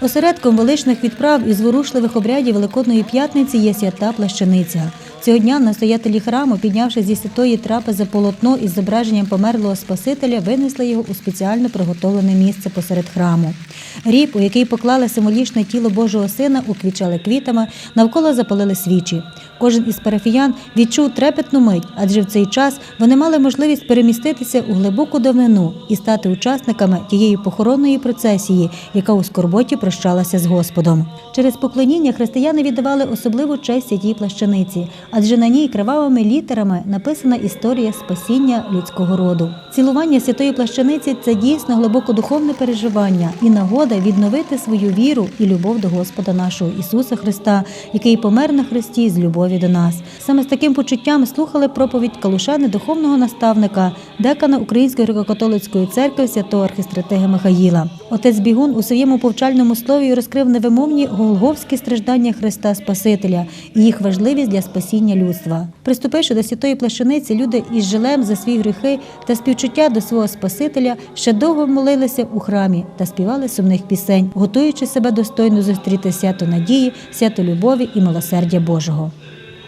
Осередком величних відправ і зворушливих обрядів Великодної п'ятниці є свята плащаниця. Цього дня настоятелі храму, піднявши зі святої трапези полотно із зображенням померлого Спасителя, винесли його у спеціально приготовлене місце посеред храму. Ріб, у який поклали символічне тіло Божого Сина, уквічали квітами, навколо запалили свічі. Кожен із парафіян відчув трепетну мить, адже в цей час вони мали можливість переміститися у глибоку давнину і стати учасниками тієї похоронної процесії, яка у скорботі прощалася з Господом. Через поклоніння християни віддавали особливу честь святій плащаниці, адже на ній кривавими літерами написана історія спасіння людського роду. Цілування святої плащаниці це дійсно глибокодуховне переживання і нагода відновити свою віру і любов до Господа нашого Ісуса Христа, який помер на Христі з любові до нас. Саме з таким почуттям слухали проповідь калушани духовного наставника, декана Української греко-католицької церкви святого архістратега Михаїла. Отець Бігун у своєму повчальному слові розкрив невимовні голговські страждання Христа Спасителя і їх важливість для спасіння людства. Приступивши до святої плащаниці, люди із жалем за свої гріхи та співчуття до свого Спасителя ще довго молилися у храмі та співали сумних пісень, готуючи себе достойно зустріти свято надії, свято любові і милосердя Божого.